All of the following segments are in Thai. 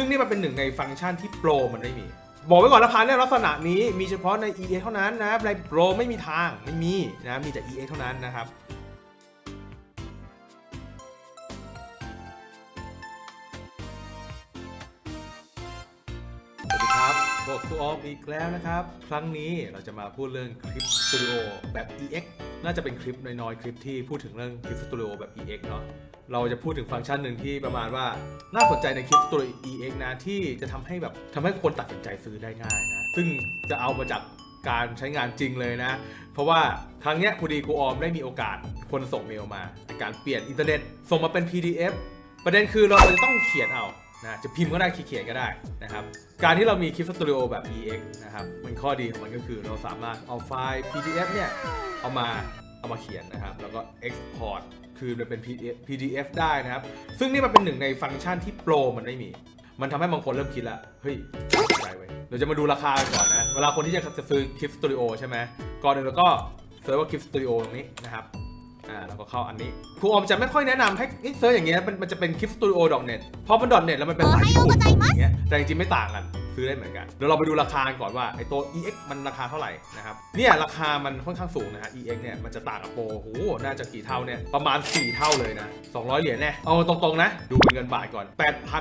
ซึ่งนี่มันเป็นหนึ่งในฟังก์ชันที่โปรมันไม่มี บอกไว้ก่อนนะพาเนี่ยลักษณะนี้มีเฉพาะใน EA เท่านั้นนะครับในโปรไม่มีทางไม่มีนะมีแต่ EA เท่านั้นนะครับสวัสดีครับพวกซูออมอีกแล้วนะครับ ครั้งนี้เราจะมาพูดเรื่องคลิปสตูดิโอแบบ EX น่าจะเป็นคลิปน้อยๆ คลิปที่พูดถึงเรื่องคลิปสตูดิโอแบบ EX เนาะ เราจะพูดถึงฟังก์ชันหนึ่งที่ประมาณว่า น่าสนใจในคลิปตูดิโอ EX นะ ที่จะทำให้แบบทำให้คนตัดสินใจซื้อได้ง่ายนะ ซึ่งจะเอามาจากการใช้งานจริงเลยนะ เพราะว่าครั้งเนี้ยพอดีครูออมได้มีโอกาสคนส่งเมลมาในการเปลี่ยนอินเทอร์เน็ตส่งมาเป็น PDF ประเด็นคือเราจะต้องเขียนเอานะจะพิมพ์ก็ได้เขียนก็ได้นะครับ การที่เรามีคลิปสตูดิโอแบบ EX นะครับ มันข้อดีของมันก็คือเราสามารถเอาไฟล์ PDF เนี่ยเอามา เอามาเขียนนะครับ แล้วก็ Export คือมันเป็น PDF PDF ได้นะครับ ซึ่งนี่มันเป็นหนึ่งในฟังก์ชันที่โปรมันไม่มี มันทำให้บางคนเริ่มคิดแล้วเฮ้ยได้เว้ยเราจะมาดูราคากันก่อนนะ เวลาคนที่จะจะซื้อคลิปสตูดิโอใช่ไหมก่อนอื่นเราก็เซิร์ชว่าคลิปสตูดิโอตรงนี้นะครับอ่าแล้วก็เข้าอันนี้ครูออมจะไม่ค่อยแนะนำให้เซิร์ชอย่างเงี้ยมันมันจะเป็นคลิปสตูดิโอ .net เพราะมัน .net แล้วมันเป็นภาษาญี่ปุ่นอย่างเงี้ยแต่จริงๆไม่ต่างกัน ซื้อได้เหมือนกัน เดี๋ยวเราไปดูราคากันก่อนว่าไอตัว EX มันราคาเท่าไหร่นะครับ เนี่ยราคามันค่อนข้างสูงนะฮะ EX เนี่ยมันจะต่างกับโปรโหน่าจะกี่เท่าเนี่ยประมาณ 4 เท่าเลยนะ 200 เหรียญแน่เอาตรงๆนะ ดูเป็นเงินบาทก่อน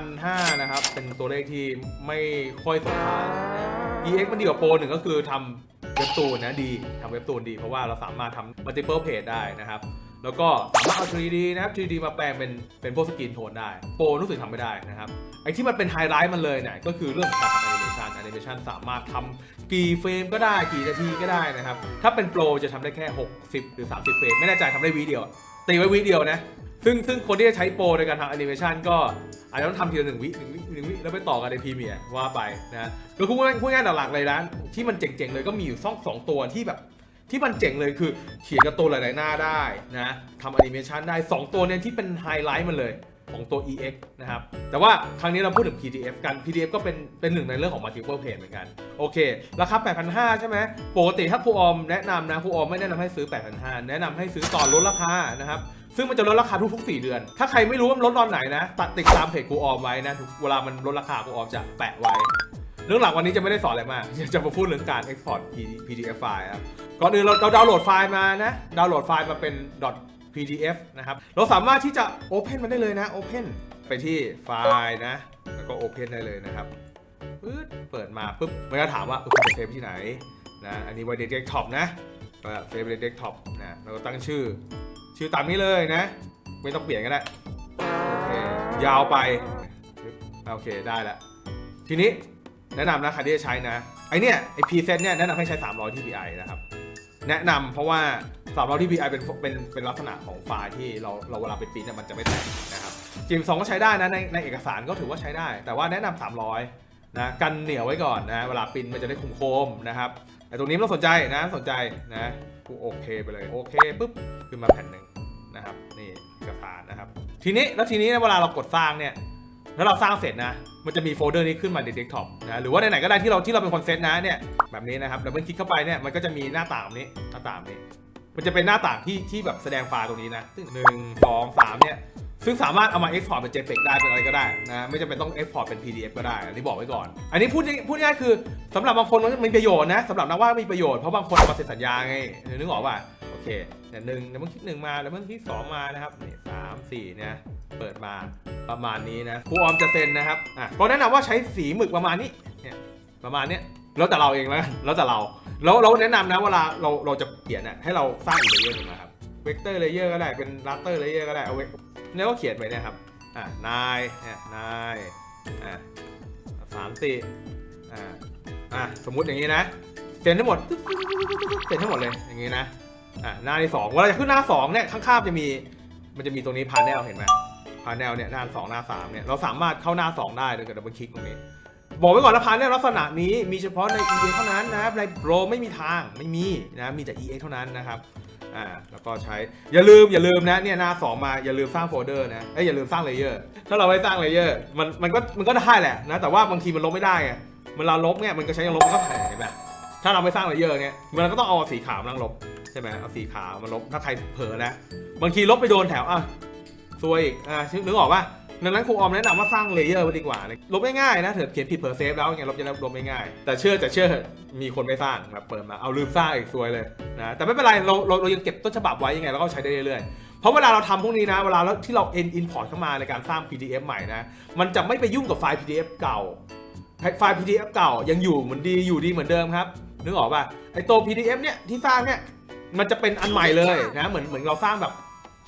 8,500นะครับ เป็นตัวเลขที่ไม่ค่อยสมทานนะ EX มันดีกว่าโปรหนึ่งก็คือทำเว็บตูนนะดีทำเว็บตูนดีเพราะว่าเราสามารถทำ multiple page ได้นะครับ แล้วก็สามารถเอา 3D นะครับ 3D มาแปลงเป็นเป็นพวกสกรีนโทนได้ โปรรู้สึกทำไม่ได้นะครับไอ้ที่มันเป็นไฮไลท์มันเลยเนี่ยก็คือเรื่องของการทำแอนิเมชันแอนิเมชันสามารถทำกี่เฟรมก็ได้กี่นาทีก็ได้นะครับ ถ้าเป็นโปรจะทำได้แค่ 60 หรือ 30 เฟรมไม่แน่ใจทำได้วีเดียว ตีไว้วีเดียวนะซึ่งซึ่งคนที่จะใช้โปรในการทำแอนิเมชันก็อาจจะต้องทำทีละหนึ่งวิหนึ่งวิหนึ่งวิแล้วไปต่อกันในพรีเมียร์ว่าไปนะก็พูดง่ายพูดง่ายๆหลักๆเลยนะที่มันเจ๋งๆเลยก็มีอยู่สองสองตัวที่แบบ ที่มันเจ๋งเลยคือเขียนการ์ตูนหลาย ๆ หน้าได้นะทำแอนิเมชันได้ 2 ตัวเนี่ยที่เป็นไฮไลท์มันเลยของตัว EX นะครับ แต่ว่าครั้งนี้เราพูดถึง PDF กัน PDF ก็เป็นเป็นหนึ่งในเรื่องของ multiple page เหมือนกัน โอเค ราคา 8,500 ใช่ไหม ปกติถ้าครูออมแนะนำนะครูออมไม่แนะนำให้ซื้อ 8,500 แนะนำให้ซื้อตอนลดราคานะครับ ซึ่งมันจะลดราคาทุกๆ 4 เดือน ถ้าใครไม่รู้ว่ามันลดตอนไหนนะ ตัดติดตามเพจครูออมไว้นะ เวลามันลดราคาครูออมจะแปะไว้ เรื่องหลักวันนี้จะไม่ได้สอนอะไรมาก จะมาพูดเรื่องการ export PDF ไฟล์ครับ ก่อนอื่นเราเราดาวน์โหลดไฟล์มานะ ดาวน์โหลดไฟล์มาเป็น .pdf นะครับ เราสามารถที่จะ open มันได้เลยนะ open ไปที่ไฟล์นะ แล้วก็ open ได้เลยนะครับปึ๊ดเปิดมาปุ๊บมันจะถามว่าคุณจะเซฟที่ไหนนะ อันนี้ไว้ใน desktop นะก็เซฟไว้ใน desktop นะเราก็ตั้งชื่อ ชื่อตามนี้เลยนะ ไม่ต้องเปลี่ยนก็ได้โอเคยาวไปโอเคได้แล้วทีนี้แนะนำนะใครที่จะใช้นะไอเนี้ยไอพีเซตเนี่ยแนะนำให้ใช้ 300 TPI นะครับ แนะนำเพราะว่า300 TPI เป็นเป็นเป็นลักษณะของไฟล์ที่เราเราเวลาไปปริ้นเนี่ยมันจะไม่แตกนะครับจิมสองก็ใช้ได้นะในในเอกสารก็ถือว่าใช้ได้ แต่ว่าแนะนำ300นะกันเหนียวไว้ก่อนนะเวลาปริ้นมันจะได้คมคมนะครับแต่ตรงนี้ไม่ต้องสนใจนะสนใจนะกูโอเคไปเลยโอเคปุ๊บขึ้นมาแผ่นหนึ่งนะครับนี่เอกสารนะครับ ทีนี้แล้วทีนี้เวลาเรากดสร้างเนี่ยแล้วเราสร้างเสร็จนะ มันจะมีโฟลเดอร์นี้ขึ้นมาในเดสก์ท็อปนะหรือว่าไหนๆก็ได้ที่เราที่เราเป็นคนเซตนะเนี่ยแบบนี้นะครับแล้วมันคลิกเข้าไปเนี่ยมันก็จะมีหน้าต่างแบบนี้หน้าต่างนี้ มันจะเป็นหน้าต่างที่ที่แบบแสดงไฟล์ตรงนี้นะซึ่งหนึ่งสองสามเนี่ยซึ่งสามารถเอามา export เป็น JPEG ได้เป็นอะไรก็ได้นะไม่จำเป็นต้อง export เป็น PDF ก็ได้อันนี้บอกไว้ก่อน อันนี้พูดพูดง่ายคือสำหรับบางคนมันมีประโยชน์นะสำหรับนักวาดมีประโยชน์เพราะบางคนเอามาเซ็นสัญญาไงนึกออกป่ะโอเคเนี่ยหนึ่งแล้วมันคลิกหนึ่งมาแล้วมันคลิกสองมานะครับนี่สามสี่เนี่ยเปิดมา ประมาณนี้นะครูออมจะเซ็นนะครับอะก็แนะนำว่าใช้สีหมึกประมาณนี้เนี่ยประมาณเนี้ยแล้วแต่เราเองแล้วกันแล้วแต่เราแล้วเราแนะนำนะเวลาเราเราจะเขียนน่ะให้เราสร้างอีกเลเยอร์หนึ่งมาครับเวกเตอร์เลเยอร์ก็ได้เป็นรัสเตอร์เลเยอร์ก็ได้เอาไว้แล้วก็เขียนไปเนะครับอะนายเนี่ยนายอะสามสี่อะอะสมมุติอย่างนี้นะเซ็นทั้งหมดตึ๊ดตึ๊ดตึ๊ดตึ๊ดตึ๊ดเซ็นทั้งหมดเลยอย่างนี้นะอะหน้าที่สองเวลาจะขึ้นหน้าสองเนี่ยข้างๆจะมีมันจะมีตรงนี้พาแนลเห็นไหม พาแนลเนี่ยหน้าสองหน้าสามเนี่ยเราสามารถเข้าหน้าสองได้โดยการดับเบิลคลิกตรงนี้ บอกไว้ก่อนนะพาแนลลักษณะนี้มีเฉพาะใน EA เท่านั้นนะครับในโปรไม่มีทางไม่มีนะมีแต่ EA เท่านั้นนะครับอ่าแล้วก็ใช้อย่าลืมอย่าลืมนะเนี่ยหน้า 2 มาอย่าลืมสร้างโฟลเดอร์นะเอ้ยอย่าลืมสร้างเลเยอร์ถ้าเราไม่สร้างเลเยอร์มันมันก็มันก็ได้แหละนะแต่ว่าบางทีมันลบไม่ได้ไงเวลาลบเนี่ยมันก็ใช้ยังลบมันก็แผลเห็นไหมถ้าเราไม่สร้างเลเยอร์เนี่ยมันก็ต้องเอาสีขาวมานั่งลบใช่ไหมเอาสีขาวมาลบถ้าใครเผลอนะบางทีลบไปโดนแถวอะ ซวยอีกอะนึกออกป่ะดังนั้นครูออมแนะนำว่าสร้างเลเยอร์ไว้ดีกว่าลบง่ายๆนะเถอะเขียนผิดเผลอเซฟแล้วไงลบจะลบง่ายๆแต่เชื่อแต่เชื่อเถอะมีคนไม่สร้างครับเปิดมาเอาลืมสร้างอีกซวยเลยนะแต่ไม่เป็นไรเราเราเรายังเก็บต้นฉบับไว้ยังไงเราก็ใช้ได้เรื่อยๆเพราะเวลาเราทำพวกนี้นะเวลาเราที่เรา import เข้ามาในการสร้าง PDF ใหม่นะมันจะไม่ไปยุ่งกับไฟล์ PDF เก่าไฟล์ PDF เก่ายังอยู่เหมือนดีอยู่ดีเหมือนเดิมครับนึกออกป่ะไอตัว PDF เนี่ยที่สร้างเนี่ยมันจะเป็นอันใหม่เลยนะเหมือนเหมือนเราสร้างแบบ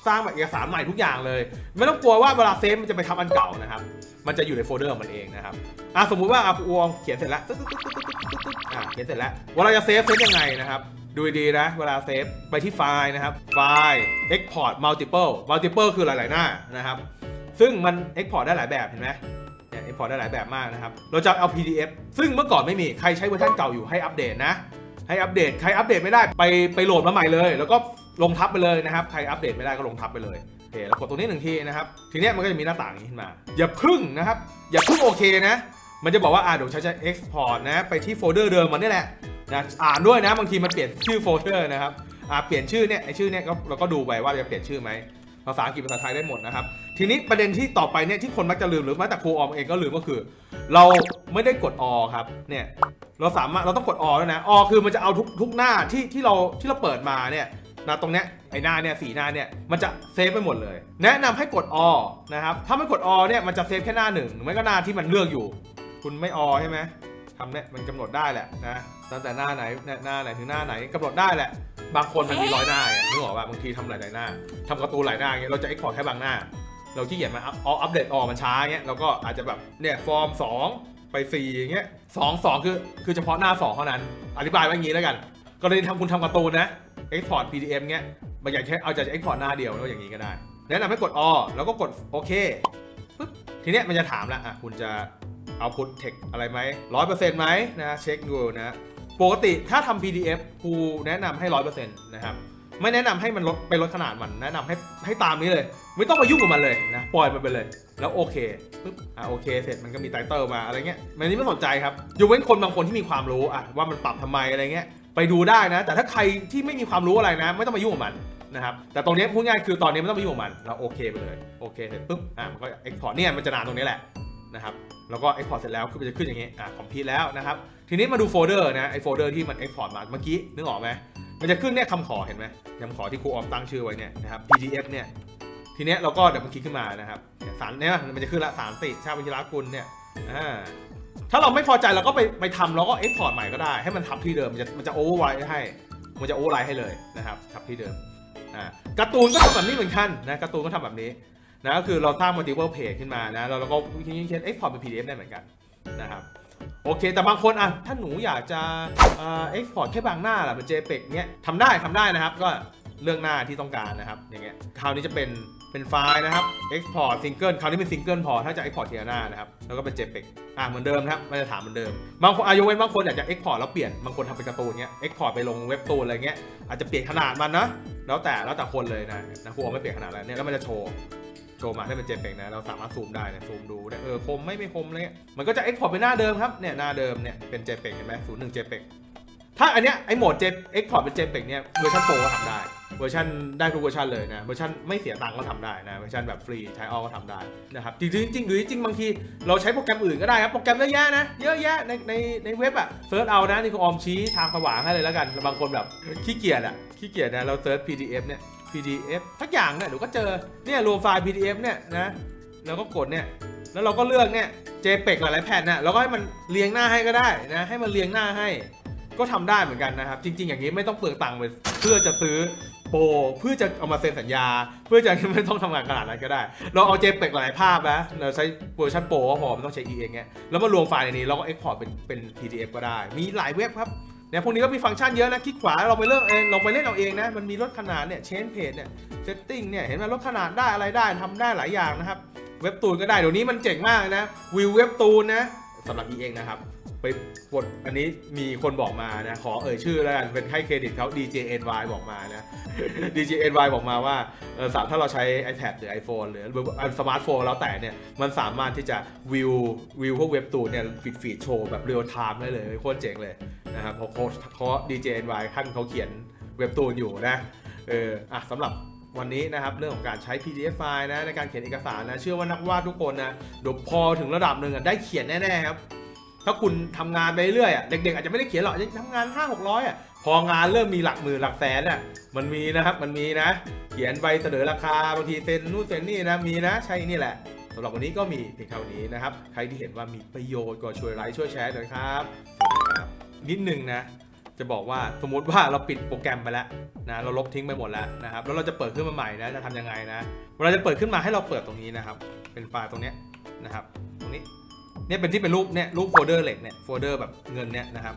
สร้างแบบเอกสารใหม่ทุกอย่างเลย ไม่ต้องกลัวว่าเวลาเซฟมันจะไปทำอันเก่านะครับ มันจะอยู่ในโฟลเดอร์ของมันเองนะครับอะสมมุติว่าอะอวงเขียนเสร็จแล้วตึ๊ดตึ๊ดตึ๊ดตึ๊ดตึ๊ดตึ๊ดอะเขียนเสร็จแล้วเวลาจะเซฟเซฟยังไงนะครับดูดีนะ เวลาเซฟไปที่ไฟล์นะครับไฟล์ export multiple multiple คือหลาย ๆ หน้านะครับ ซึ่งมัน export ได้หลายแบบเห็นไหมเนี่ย export ได้หลายแบบมากนะครับ เราจะเอา PDF ซึ่งเมื่อก่อนไม่มีใครใช้เวอร์ชันเก่าอยู่ให้อัปเดตนะให้อัปเดตใครอัปเดตไม่ได้ไปไปโหลดมาใหม่เลย แล้วก็ ลงทับไปเลยนะครับ ใครอัปเดตไม่ได้ก็ลงทับไปเลยโอเคแล้วกดตรงนี้หนึ่งทีนะครับ ทีเนี้ยมันก็จะมีหน้าต่างนี้ขึ้นมา อย่าพึ่งนะครับ อย่าพึ่งโอเคนะ มันจะบอกว่าอ่าเดี๋ยวฉันจะ export นะ ไปที่โฟลเดอร์เดิมมันนี่แหละนะอ่านด้วยนะบางทีมันเปลี่ยนชื่อโฟลเดอร์นะครับอ่าเปลี่ยนชื่อเนี่ยไอชื่อเนี่ยก็เราก็ดูไปว่าจะเปลี่ยนชื่อไหมภาษาอังกฤษภาษาไทยได้หมดนะครับ ทีนี้ประเด็นที่ต่อไปเนี่ยที่คนมักจะลืมหรือแม้แต่ครูออมเองก็ลืมก็คือ เราไม่ได้กดอครับเนี่ยเราสามารถเราต้องกดอด้วยนะอคือมันจะเอาทุกทุกหน้าที่ที่เราที่เราเปิดมาเนี่ย นะตรงเนี้ยไอ้หน้าเนี่ยสีหน้าเนี่ยมันจะเซฟไปหมดเลย แนะนำให้กดอนะครับถ้าไม่กดอเนี่ยมันจะเซฟแค่หน้าหนึ่งหรือไม่ก็หน้าที่มันเลือกอยู่ คุณไม่อใช่ไหมทำเนี่ยมันกำหนดได้แหละนะตั้งแต่หน้าไหนหน้าไหนถึงหน้าไหนกำหนดได้แหละ บางคนมันมีร้อยหน้าไงนึกออกป่ะบางทีทำหลายหน้าทำกร์ตูนหลายหน้าเงี้ยเราจะเอ็กพอร์ตแค่บางหน้า เราที่เขียนมาอัพอัปเดตออมันช้าเงี้ยเราก็อาจจะแบบเนี่ยฟอร์ม 2 ไป4อย่างเงี้ยสองสองคือคือเฉพาะหน้า 2 เท่านั้น อธิบายไว้อย่างี้แล้วกันกรณีทำคุณทำกร์ตูนนะ export PDF เงี้ยบางอยางแค่เอาจะ export หน้าเดียวแล้วอย่างงี้ก็ได้ แนะนำให้กดอ แล้วก็กดโอเคปึ๊บทีเนี้ยมันจะถามละอะคุณจะเอาพุทเทคอะไรไหมร้อยเปอร์เซ็นต์ไหมนะเช็คดูนะปกติถ้าทำ PDF ครูแนะนำให้ร้อยเปอร์เซ็นต์นะครับไม่แนะนำให้มันลดไปลดขนาดมันแนะนำให้ให้ตามนี้เลย ไม่ต้องมายุ่งกับมันเลยนะปล่อยมันไปเลย แล้วโอเคปึ๊บอะโอเค เสร็จมันก็มีไตเติลมาอะไรเงี้ยมันนี้ไม่สนใจครับยกเว้นคนบางคนที่มีความรู้อะว่ามันปรับทำไมอะไรเงี้ย ไปดูได้นะ แต่ถ้าใครที่ไม่มีความรู้อะไรนะ ไม่ต้องมายุ่งกับมันนะครับแต่ตรงนี้พูดง่ายคือตอนนี้ไม่ต้องมายุ่งกับมันเราโอเคไปเลยโอเคเสร็จปุ๊บอะมันก็เอ็กพอร์ตเนี่ยมันจะนานตรงนี้แหละนะครับแล้วก็เอ็กพอร์ตเสร็จแล้วคือมันจะขึ้นอย่างงี้อะคอมพิวแล้วนะครับทีนี้มาดูโฟลเดอร์นะไอโฟลเดอร์ที่มันเอ็กพอร์ตมาเมื่อกี้นึกออกไหมมันจะขึ้นเนี่ยคำขอเห็นไหมคำขอที่ครูออมตั้งชื่อไว้เนี่ยนะครับ PDF เนี่ยทีเนี้ยเราก็เดี๋ยวมันคลิกขึ้นมานะครับสารเนี่ยมันจะขึ้นละสารติชาติวิชระกุลเนี่ยอ่า ถ้าเราไม่พอใจเราก็ไปไปทำแล้วก็เอ็กพอร์ตใหม่ก็ได้ ให้มันทับที่เดิม มันจะมันจะโอเวอร์ไวให้ มันจะโอเวอร์ไลท์ให้เลยนะครับ ทับที่เดิมอ่าการ์ตูนก็ทำแบบนี้เหมือนกันนะการ์ตูนก็ทำแบบนี้นะก็คือเราสร้าง multiple page ขึ้นมานะแล้วเราก็เขียน export เป็น PDF ได้เหมือนกันนะครับโอเค แต่บางคนอะถ้าหนูอยากจะเอ็กซ์พอร์ตแค่บางหน้าล่ะเป็น JPEG เนี้ยทำได้ทำได้นะครับก็ เลือกหน้าที่ต้องการนะครับ อย่างเงี้ย คราวนี้จะเป็นเป็นไฟล์นะครับ Export Single คราวนี้เป็น Single พอ ถ้าจะ Export ทีละหน้านะครับ แล้วก็เป็น JPEG อะเหมือนเดิมครับ มันจะถามเหมือนเดิม บางคนอายุเว้นบางคนอยากจะ Export แล้วเปลี่ยน บางคนทำเป็นการ์ตูนเงี้ย Export ไปลงเว็บตูนอะไรเงี้ย อาจจะเปลี่ยนขนาดมันนะ แล้วแต่แล้วแต่คนเลยนะนะครูเอาไม่เปลี่ยนขนาดแล้วเนี่ย แล้วมันจะโชว์โชว์มาให้เป็น JPEG นะ เราสามารถซูมได้นะซูมดูได้เออคมไม่ไม่คมอะไรเงี้ยมันก็จะ export เป็นหน้าเดิมครับ เนี่ยหน้าเดิมเนี่ยเป็น JPEG เห็นไหมศูนย์หนึ่ง JPEG ถ้าอันเนี้ยไอโหมด J export เป็น JPEG เนี่ยเวอร์ชันโปรก็ทำได้ เวอร์ชันได้ทุกเวอร์ชันเลยนะ เวอร์ชันไม่เสียตังค์ก็ทำได้นะ เวอร์ชันแบบฟรีใช้ออก็ทำได้นะครับ จริงจริงหรือจริงบางทีเราใช้โปรแกรมอื่นก็ได้ครับ โปรแกรมเยอะแยะนะ เยอะแยะในในในเว็บอะเซิร์ชเอานะ นี่คือออมชี้ทางสว่างให้เลยแล้วกันแล้วบางคนแบบขี้เกียจอะขี้เกียจนะ เราเซิร์ช PDF เนี่ย PDF สักอย่างเนี่ยเดี๋ยวก็เจอ เนี่ยรวมไฟล์ PDF เนี่ยนะ แล้วก็กดเนี่ย แล้วเราก็เลือกเนี่ย JPEG หลายๆแผ่นน่ะ แล้วก็ให้มันเรียงหน้าให้ก็ได้นะ ให้มันเรียงหน้าให้ ก็ทำได้เหมือนกันนะครับ จริง ๆ อย่างนี้ไม่ต้องเปลืองตังค์เลยเพื่อจะซื้อโปรเพื่อจะเอามาเซ็นสัญญา เพื่อจะไม่ต้องทำงานขนาดนั้นก็ได้ เราเอา JPEG หลายภาพนะเราใช้เวอร์ชันโปรก็พอไม่ต้องใช้ EA เงี้ยแล้วมารวมไฟล์ในนี้เราก็ export เป็นเป็น PDF ก็ได้ มีหลายเว็บครับเนี่ยพวกนี้ก็มีฟังก์ชันเยอะนะคลิกขวาเราไปเลือกเองเราไปเล่นเอาเองนะมันมีลดขนาดเนี่ย change page เนี่ย setting เนี่ยเห็นไหมลดขนาดได้อะไรได้ทำได้หลายอย่างนะครับเว็บตูนก็ได้เดี๋ยวนี้มันเจ๋งมากนะวิวเว็บตูนนะสำหรับ e เองนะครับ ไปกดอันนี้มีคนบอกมานะ ขอเอ่ยชื่อแล้วกันเป็นให้เครดิตเขา DJNY บอกมานะ DJNY บอกมาว่าเออสามถ้าเราใช้ iPad หรือ iPhone หรือสมาร์ทโฟนแล้วแต่เนี่ย มันสามารถที่จะวิววิวพวกเว็บตูนเนี่ยฟีดฟีดโชว์แบบเรียลไทม์ได้เลยโคตรเจ๋งเลยนะครับเพราะเขา DJNY ขั้นเขาเขียนเว็บตูนอยู่นะเอออะสำหรับวันนี้นะครับเรื่องของการใช้ PDF ไฟล์นะในการเขียนเอกสารนะเชื่อว่านักวาดทุกคนนะเดี๋ยวพอถึงระดับหนึ่งอะได้เขียนแน่ๆครับ ถ้าคุณทำงานไปเรื่อยๆอะเด็กๆอาจจะไม่ได้เขียนหรอกยังทำงาน 5 6 0 0อะพองานเริ่มมีหลักหมื่นหลักแสนอะมันมีนะครับมันมีนะ เขียนใบเสนอราคาบางทีเซ็นนู่นเซ็นนี่นะมีนะใช่นี่แหละสำหรับวันนี้ก็มีเพียงเท่านี้นะครับ ใครที่เห็นว่ามีประโยชน์ก็ช่วยไลค์ช่วยแชร์หน่อยครับนิดนึงนะ จะบอกว่าสมมติว่าเราปิดโปรแกรมไปแล้วนะเราลบทิ้งไปหมดแล้วนะครับแล้วเราจะเปิดขึ้นมาใหม่นะจะทำยังไงนะเวลาจะเปิดขึ้นมาให้เราเปิดตรงนี้นะครับ เป็นไฟล์ตรงนี้นะครับ ตรงนี้ เนี่ยเป็นที่เป็นรูปเนี่ยรูปโฟลเดอร์เหล็กเนี่ยโฟลเดอร์แบบเงินเนี่ยนะครับ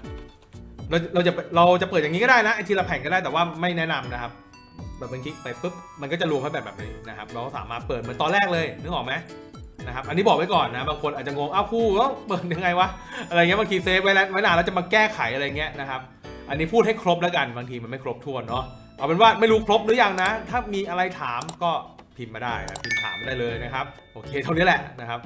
เราเราจะเราจะเปิดอย่างนี้ก็ได้นะไอทีละแผ่นก็ได้แต่ว่าไม่แนะนำนะครับแบบเป็นคลิกไปปุ๊บมันก็จะรวมให้แบบแบบนี้นะครับ เราก็สามารถเปิดเหมือนตอนแรกเลยนึกออกไหมนะครับอันนี้บอกไว้ก่อนนะบางคนอาจจะงงอ้าวครูแล้วเปิดยังไงวะอะไรเงี้ยบางทีเซฟไว้แล้วไว้นานแล้วจะมาแก้ไขอะไรเงี้ยนะครับอันนี้พูดให้ครบแล้วกันบางทีมันไม่ครบถ้วนเนาะเอาเป็นว่าไม่รู้ครบหรือยังนะ ถ้ามีอะไรถามก็พิมพ์มาได้นะพิมพ์ถามได้เลยนะครับ โอเคเท่านี้แหละนะครับ